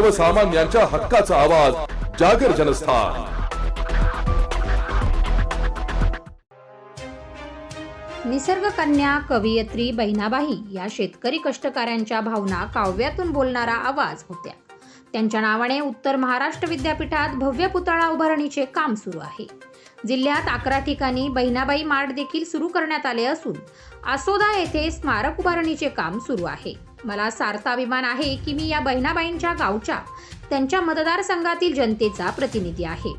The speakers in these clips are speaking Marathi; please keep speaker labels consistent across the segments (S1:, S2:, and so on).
S1: सर्वसामान्यांच्या हक्काचा आवाज जागर जनस्थान.
S2: निसर्ग कन्या कवयित्री बहिणाबाई या शेतकरी कष्टकऱ्यांच्या भावना काव्यातून बोलणारा आवाज होत्या. त्यांच्या नावाने उत्तर महाराष्ट्र विद्यापीठात भव्य पुतळा उभारणीचे काम सुरू आहे. जिल्ह्यात अकरा ठिकाणी बहिणाबाई मार्ट देखील सुरू करण्यात आले असून आसोदा येथे स्मारक उभारणीचे काम सुरू आहे. मला सार्थ अभिमान आहे की मी या बहिणाबाईंच्या गावच्या त्यांच्या मतदारसंघातील जनतेचा प्रतिनिधी आहे.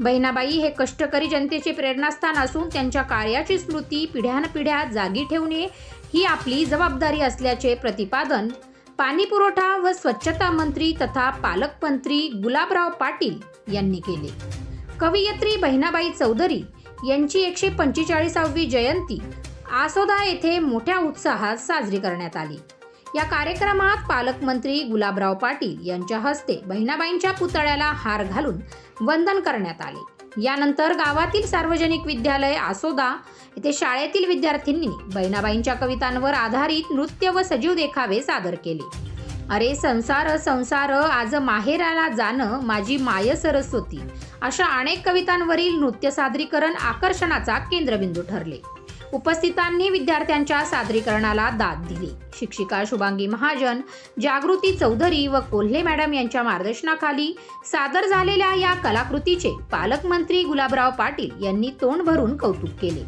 S2: बहिणाबाई हे कष्टकरी जनतेचे प्रेरणास्थान असून त्यांच्या कार्याची स्मृती पिढ्यानपिढ्या जागी ठेवणे ही आपली जबाबदारी असल्याचे प्रतिपादन पाणी पुरवठा व स्वच्छता मंत्री तथा पालकमंत्री गुलाबराव पाटील यांनी केले. कवयित्री बहिणाबाई चौधरी यांची एकशे पंचेचाळीसावी जयंती आसोदा येथे मोठ्या उत्साहात साजरी करण्यात आली. या कार्यक्रमात पालकमंत्री गुलाबराव पाटील यांच्या हस्ते बहिणाबाईंच्या पुतळ्याला हार घालून वंदन करण्यात आले. यानंतर गावातील सार्वजनिक विद्यालय आसोदा येथे शाळेतील विद्यार्थ्यांनी बहिणाबाईंच्या कवितांवर आधारित नृत्य व सजीव देखावे सादर केले. अरे संसार संसार आज माहेराला जाणं माझी माय सरस्वती अशा अनेक कवितांवरील नृत्य सादरीकरण आकर्षणाचा केंद्रबिंदू ठरले. उपस्थितांनी विद्यार्थ्यांच्या सादरीकरणाला दाद दिली. शिक्षिका शुभांगी महाजन जागृती चौधरी व कोल्हे मॅडम यांच्या मार्गदर्शनाखाली सादर झालेल्या या कलाकृतीचे पालकमंत्री गुलाबराव पाटील यांनी तोंड भरून कौतुक केले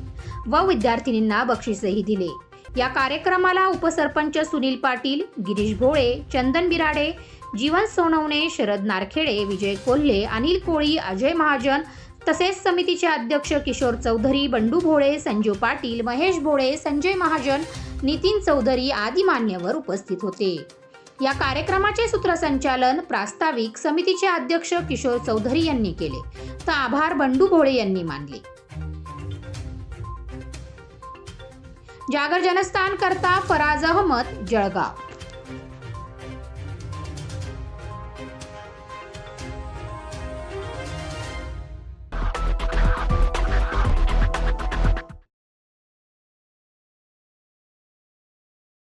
S2: व विद्यार्थिनींना बक्षीसही दिले. या कार्यक्रमाला उपसरपंच सुनील पाटील गिरीश भोळे चंदन बिराडे जीवन सोनवणे शरद नारखेडे विजय कोल्हे अनिल कोळी अजय महाजन तसेच समितीचे अध्यक्ष किशोर चौधरी बंडू भोळे संजीव पाटील महेश भोळे संजय महाजन नितीन चौधरी आदी मान्यवर उपस्थित होते. या कार्यक्रमाचे सूत्रसंचालन प्रास्ताविक समितीचे अध्यक्ष किशोर चौधरी यांनी केले. तर आभार बंडू भोळे यांनी मानले. जागर जनस्थान करता फराज अहमद जळगाव